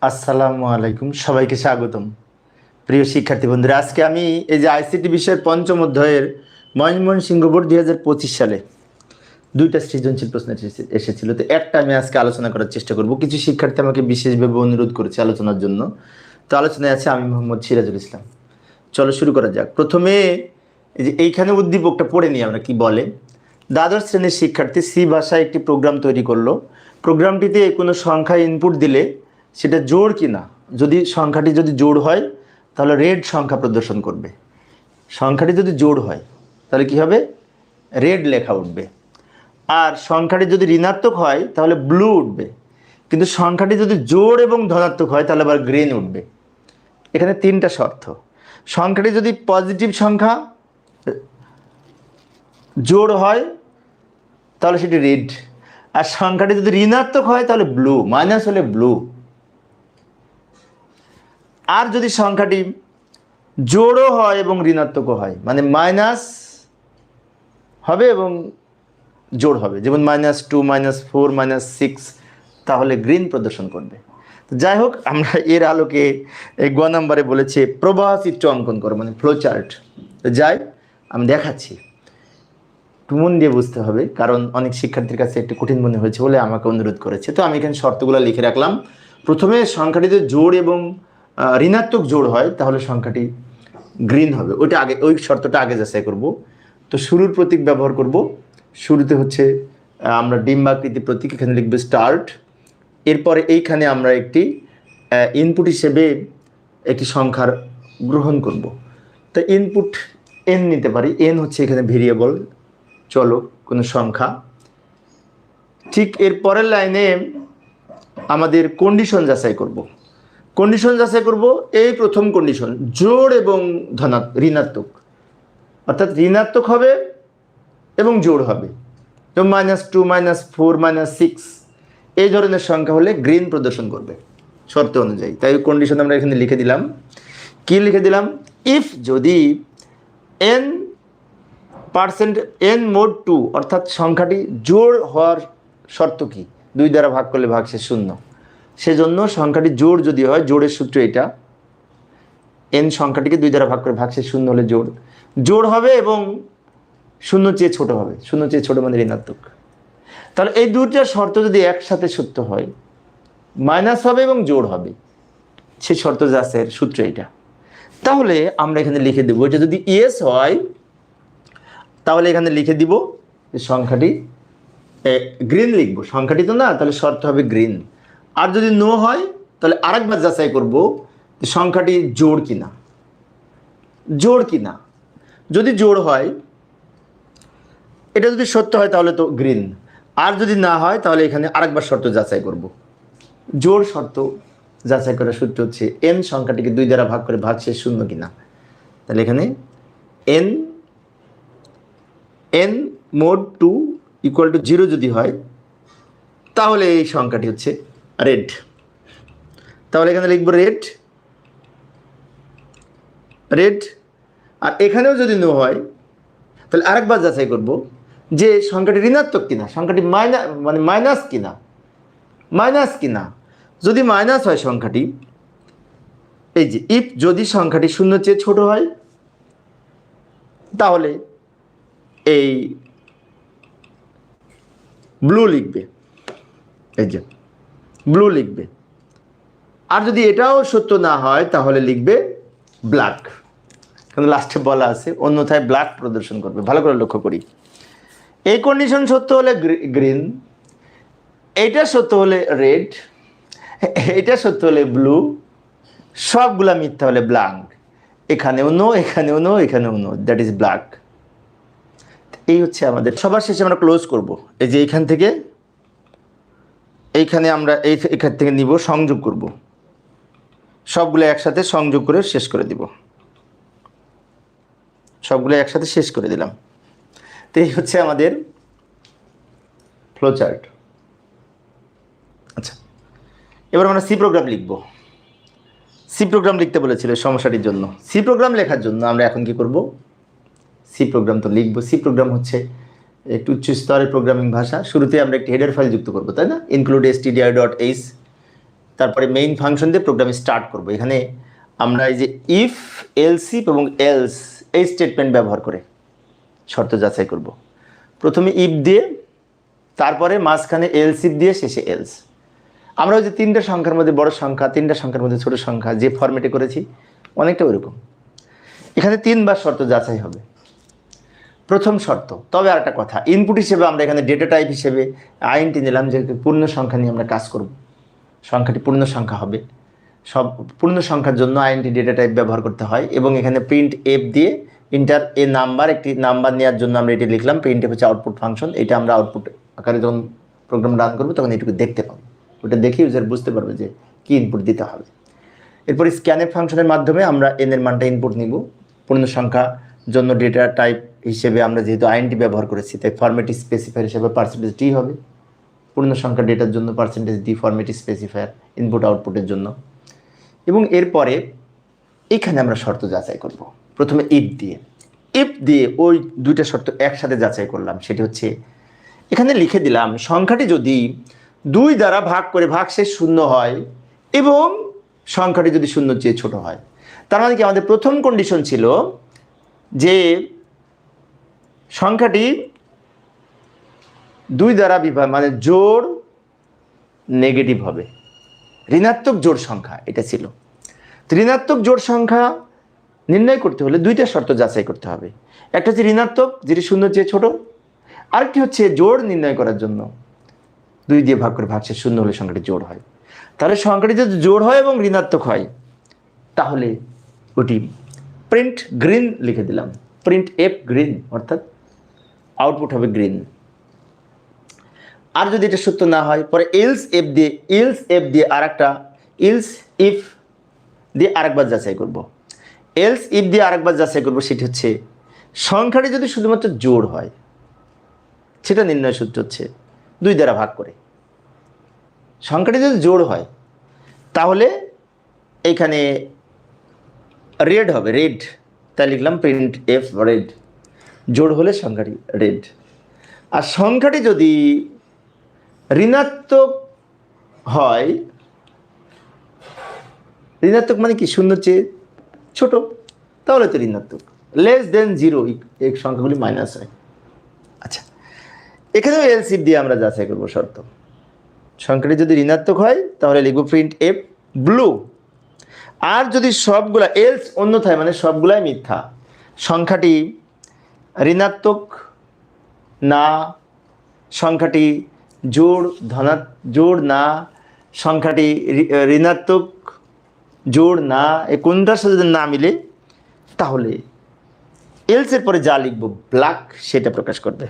আসসালামু আলাইকুম, সবাইকে স্বাগতম। প্রিয় শিক্ষার্থী বন্ধুরা, আজকে আমি এই যে আইসিটি বিষয়ের পঞ্চম অধ্যায়ের ময়নমোহন সিংহ বোর্ড দুই হাজার পঁচিশ সালে দুইটা সৃজনশীল প্রশ্ন এসেছে- এসেছিল। তো একটা আমি আজকে আলোচনা করার চেষ্টা করব। কিছু শিক্ষার্থী আমাকে বিশেষভাবে অনুরোধ করেছে আলোচনার জন্য। তো আলোচনায় আছে আমি মোহাম্মদ সিরাজুল ইসলাম। চলো শুরু করা যাক। প্রথমে এই যে এইখানে উদ্দীপকটা পড়ে নিই আমরা কি বলে। দ্বাদশ শ্রেণির শিক্ষার্থী সি ভাষায় একটি প্রোগ্রাম তৈরি করল। প্রোগ্রামটিতে কোনো সংখ্যা ইনপুট দিলে সেটা জোড় কি না? যদি সংখ্যাটি যদি জোড় হয়, তাহলে রেড সংখ্যা প্রদর্শন করবে। সংখ্যাটি যদি জোড় হয়, তাহলে কি হবে? রেড লেখা উঠবে। আর সংখ্যাটি যদি ঋণাত্মক হয়, তাহলে ব্লু উঠবে। কিন্তু সংখ্যাটি যদি জোড় এবং ধনাত্মক হয়, তাহলে আবার গ্রিন উঠবে। এখানে তিনটা শর্ত। সংখ্যাটি যদি পজিটিভ সংখ্যা জোড় হয়, তাহলে সেটি রেড আর সংখ্যাটি যদি ঋণাত্মক হয়, তাহলে ব্লু মাইনাস হলে ব্লু আর যদি সংখ্যাটি জোড়ও হয় এবং ঋণাত্মকও হয় মানে মাইনাস হবে এবং জোড় হবে। যেমন minus two minus four minus six তাহলে গ্রিন প্রদর্শন করবে। যাই হোক, আমরা এর আলোকে এই গ নাম্বারে বলেছে প্রবাহ চিত্র অঙ্কন করো মানে ফ্লো চার্ট যাই, আমি দেখাচ্ছি। মন দিয়ে বুঝতে হবে, কারণ অনেক শিক্ষার্থীর কাছে একটু কঠিন মনে হয়েছে বলে আমাকে অনুরোধ করেছে। তো আমি এখানে শর্তগুলো লিখে রাখলাম। প্রথমে সংখ্যাটিতে জোড় এবং ঋণাত্মক জোড় হয়, তাহলে সংখ্যাটি গ্রিন হবে। ওইটা আগে, ওই শর্তটা আগে যাচাই করব। তো শুরুর প্রতীক ব্যবহার করব। শুরুতে হচ্ছে আমরা ডিম্বাকৃতি প্রতীক, এখানে লিখবে স্টার্ট। এরপরে এইখানে আমরা একটি ইনপুট হিসেবে একটি সংখ্যার গ্রহণ করব। তো ইনপুট এন নিতে পারি। এন হচ্ছে এখানে ভেরিয়েবল চলো, কোনো সংখ্যা। ঠিক এর পরের লাইনে আমাদের কন্ডিশন যাচাই করব। কন্ডিশন যাচাই করব, এই প্রথম কন্ডিশন জোর এবং ধনাত্মক ঋণাত্মক। অর্থাৎ ঋণাত্মক হবে এবং জোর হবে। যেমন minus two minus four minus six এই ধরনের সংখ্যা হলে গ্রিন প্রদর্শন করবে, শর্ত অনুযায়ী। তাই কন্ডিশন আমরা এখানে লিখে দিলাম। কি লিখে দিলাম? ইফ যদি N percent N mod two অর্থাৎ সংখ্যাটি জোর হওয়ার শর্ত কি? দুই দ্বারা ভাগ করলে ভাগ সে শূন্য। সেজন্য সংখ্যাটি জোড় যদি হয়, জোড়ের সূত্র এটা। এন সংখ্যাটিকে দুই দ্বারা ভাগ করে ভাগ সে শূন্য হলে জোড়। জোড় হবে এবং শূন্য চেয়ে ছোট হবে। শূন্য চেয়ে ছোট মানে ঋণাত্মক। তাহলে এই দুইটা শর্ত যদি একসাথে সত্য হয় মাইনাস হবে এবং জোড় হবে। সেই শর্ত যাচের সূত্র এটা। তাহলে আমরা এখানে লিখে দেবো যে যদি ইয়েস হয়, তাহলে এখানে লিখে দিব সংখ্যাটি গ্রিন লিখব। সংখ্যাটি তো না, তাহলে শর্ত হবে গ্রিন আর যদি নো হয়, তাহলে আরেকবার যাচাই করব যে সংখ্যাটি জোড় কিনা। জোড় কিনা। যদি জোর হয়, এটা যদি সত্য হয়, তাহলে তো গ্রিন আর যদি না হয়, তাহলে এখানে আরেকবার শর্ত যাচাই করব। জোর শর্ত যাচাই করার সূত্র হচ্ছে এন সংখ্যাটিকে দুই দ্বারা ভাগ করে ভাগ শেষ শূন্য কিনা। তাহলে এখানে N N mod two equal to zero যদি হয়, তাহলে এই সংখ্যাটি হচ্ছে রেড তাহলে এখানে লিখব রেড রেড আর এখানেও যদি নো হয়, তাহলে আরেকবার যাচাই করব যে সংখ্যাটি ঋণাত্মক কিনা, সংখ্যাটি মাইনাস মানে মাইনাস কিনা মাইনাস কিনা। যদি মাইনাস হয় সংখ্যাটি, এই যে ইফ যদি সংখ্যাটি শূন্য চেয়ে ছোট হয়, তাহলে এই ব্লু লিখবে। এই যে ব্লু লিখবে। আর যদি এটাও সত্য না হয়, তাহলে লিখবে ব্ল্যাক কিন্তু লাস্টে বলা আছে, অন্যথায় ব্ল্যাক প্রদর্শন করবে। ভালো করে লক্ষ্য করি। এই কন্ডিশন সত্য হলে গ্রিন এটা সত্য হলে রেড এটা সত্য হলে ব্লু সবগুলা মিথ্যা হলে ব্ল্যাঙ্ক এখানেও নো এখানেও নো এখানেও নো দ্যাট ইজ ব্ল্যাক এই হচ্ছে আমাদের, সবার শেষে আমরা ক্লোজ করব। এই যে এখান থেকে এইখানে আমরা এই এখান থেকে নিব, সংযোগ করব। সবগুলো একসাথে সংযোগ করে শেষ করে দিব। সবগুলো একসাথে শেষ করে দিলাম। তো এই হচ্ছে আমাদের ফ্লোচার্ট আচ্ছা এবার আমরা সি প্রোগ্রাম লিখব। সি প্রোগ্রাম লিখতে বলেছিল সমস্যাটির জন্য। সি প্রোগ্রাম লেখার জন্য আমরা এখন কি করব? সি প্রোগ্রাম তো লিখব। সি প্রোগ্রাম হচ্ছে একটু উচ্চ স্তরের প্রোগ্রামিং ভাষা। শুরুতে আমরা একটি হেডার ফাইল যুক্ত করব, তাই না? ইনক্লুড এস ডট এইচ তারপরে মেইন ফাংশন দিয়ে প্রোগ্রাম স্টার্ট করব। এখানে আমরা এই যে ইফ এলসিপ এবং এলস এই স্টেটমেন্ট ব্যবহার করে শর্ত যাচাই করব। প্রথমে ইফ দিয়ে, তারপরে মাঝখানে এলসিপ দিয়ে শেষে এলস আমরা ওই যে তিনটা সংখ্যার মধ্যে বড় সংখ্যা, তিনটা সংখ্যার মধ্যে ছোট সংখ্যা যে ফরম্যাটে করেছি, অনেকটা ওইরকম। এখানে তিনবার শর্ত যাচাই হবে। প্রথম শর্ত। তবে আর একটা কথা ইনপুট হিসেবে আমরা এখানে ডেটা টাইপ হিসেবে আইনটি নিলাম যে পূর্ণ সংখ্যা নিয়ে আমরা কাজ করব। সংখ্যাটি পূর্ণ সংখ্যা হবে। সব পূর্ণ সংখ্যার জন্য আইনটি ডেটা টাইপ ব্যবহার করতে হয় এবং এখানে প্রিন্ট এফ দিয়ে ইন্টার এ নাম্বার একটি নাম্বার নেওয়ার জন্য আমরা এটি লিখলাম। প্রিন্ট এফ হচ্ছে আউটপুট ফাংশন এটা আমরা আউটপুট আকারে যখন প্রোগ্রাম রান করব তখন এটুকু দেখতে পাবো। ওটা দেখে ইউজার বুঝতে পারবে যে কী ইনপুট দিতে হবে। এরপর স্ক্যানের ফাংশনের মাধ্যমে আমরা এনের মানটা ইনপুট নিব। পূর্ণ সংখ্যা জন্য ডেটা টাইপ হিসেবে আমরা যেহেতু আইনটি ব্যবহার করেছি, তাই ফরম্যাট স্পেসিফায়ার হিসেবে পার্সেন্টেজ ডি হবে। পূর্ণ সংখ্যা ডেটার জন্য percentage D format specifier input আউটপুটের জন্য। এবং এরপরে এখানে আমরা শর্ত যাচাই করব। প্রথমে ইফ দিয়ে। ইফ দিয়ে ওই দুইটা শর্ত একসাথে যাচাই করলাম, সেটি হচ্ছে এখানে লিখে দিলাম, সংখ্যাটি যদি দুই দ্বারা ভাগ করে ভাগ শেষ শূন্য হয় এবং সংখ্যাটি যদি শূন্য চেয়ে ছোট হয়, তার মানে কি আমাদের প্রথম কন্ডিশন ছিল যে সংখ্যাটি দুই দ্বারা বিভাগ মানে জোর নেগেটিভ হবে। ঋণাত্মক জোড় সংখ্যা এটা ছিল। ঋণাত্মক জোড় সংখ্যা নির্ণয় করতে হলে দুইটা শর্ত যাচাই করতে হবে। একটা হচ্ছে ঋণাত্মক, যেটি শূন্য চেয়ে ছোট। আরেকটি হচ্ছে জোর নির্ণয় করার জন্য। দুই দিয়ে ভাগ করে ভাগশেষ শূন্য হলে সংখ্যাটি জোর হয়। তাহলে সংখ্যাটি যদি জোর হয় এবং ঋণাত্মক হয়, তাহলে ওটি প্রিন্ট গ্রিন লিখে দিলাম। প্রিন্ট এফ গ্রিন অর্থাৎ আউটপুট হবে গ্রিন আর যদি এটা সত্য না হয়, পরে ইলস এফ দিয়ে ইলস এফ দিয়ে আর একটা ইলস ইফ দিয়ে আরেকবার যাচাই করব। এলস ইফ দিয়ে আরেকবার যাচাই করব সেটি হচ্ছে, সংখ্যাটি যদি শুধুমাত্র জোড় হয়, সেটা নির্ণয় সূত্র হচ্ছে দুই দ্বারা ভাগ করে। সংখ্যাটি যদি জোড় হয়, তাহলে এখানে রেড হবে রেড তাই লিখলাম প্রিন্ট এফ রেড জোড় হলে সংখ্যাটি রেড আর সংখ্যাটি যদি ঋণাত্মক হয়, ঋণাত্মক মানে কি? শূন্য চেয়ে ছোট। তাহলে তো ঋণাত্মক। লেস দেন জিরো এই সংখ্যাগুলি মাইনাস হয়। আচ্ছা এখানেও এলসিপ দিয়ে আমরা যাচাই করব শর্ত। সংখ্যাটি যদি ঋণাত্মক হয়, তাহলে লিখব প্রিন্ট এফ ব্লু আর যদি সবগুলা এলস অন্যথায় মানে সবগুলাই মিথ্যা, সংখ্যাটি ঋণাত্মক না, সংখ্যাটি জোড় ধনা জোড় না, সংখ্যাটি ঋণাত্মক, জোড় না, এ কোনটার সাথে যদি না মিলে, তাহলে এলসের পরে যা লিখব ব্ল্যাক সেটা প্রকাশ করবে।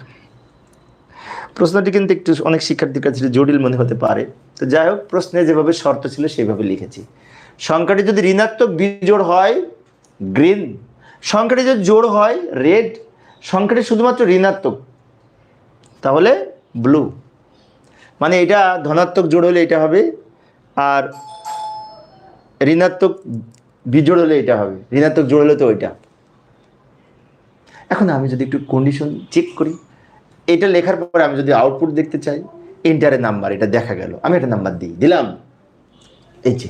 প্রশ্নটি কিন্তু একটু অনেক শিক্ষার্থীর কাছে জটিল মনে হতে পারে। তো যাই হোক, প্রশ্নে যেভাবে শর্ত ছিল, সেভাবে লিখেছি। সংখ্যাটি যদি ঋণাত্মক বিজোড় হয় গ্রিন সংখ্যাটি যদি জোড় হয় রেড সংখ্যাটি শুধুমাত্র ঋণাত্মক। তাহলে ব্লু মানে এটা ধনাত্মক জোড় হলে এটা হবে, আর ঋণাত্মক বিজোড় হলে এটা হবে। ঋণাত্মক জোড় হলে তো ওইটা। এখন আমি যদি একটু কন্ডিশন চেক করি, এটা লেখার পরে আমি যদি আউটপুট দেখতে চাই এন্টারের নাম্বার এটা দেখা গেল। আমি একটা নাম্বার দিই, দিলাম। এই যে।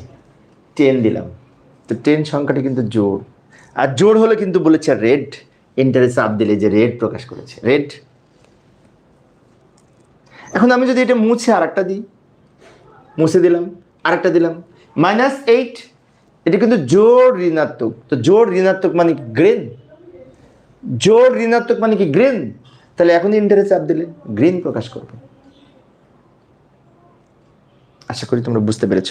টেন দিলাম। তো টেন সংখ্যাটা কিন্তু জোড় আর জোড় হলে কিন্তু বলেছে রেড এন্টারে চাপ দিলে যে রেড প্রকাশ করেছে। রেড এখন আমি যদি এটা মুছে আর একটা দিই, মুছে দিলাম, আরেকটা দিলাম মাইনাস এইট এটা কিন্তু জোর ঋণাত্মক। তো জোর ঋণাত্মক মানে কি গ্রিন জোর ঋণাত্মক মানে কি গ্রিন তাহলে এখন ইন্টারে চাপ দিলে গ্রিন প্রকাশ করবে। আশা করি তোমরা বুঝতে পেরেছ।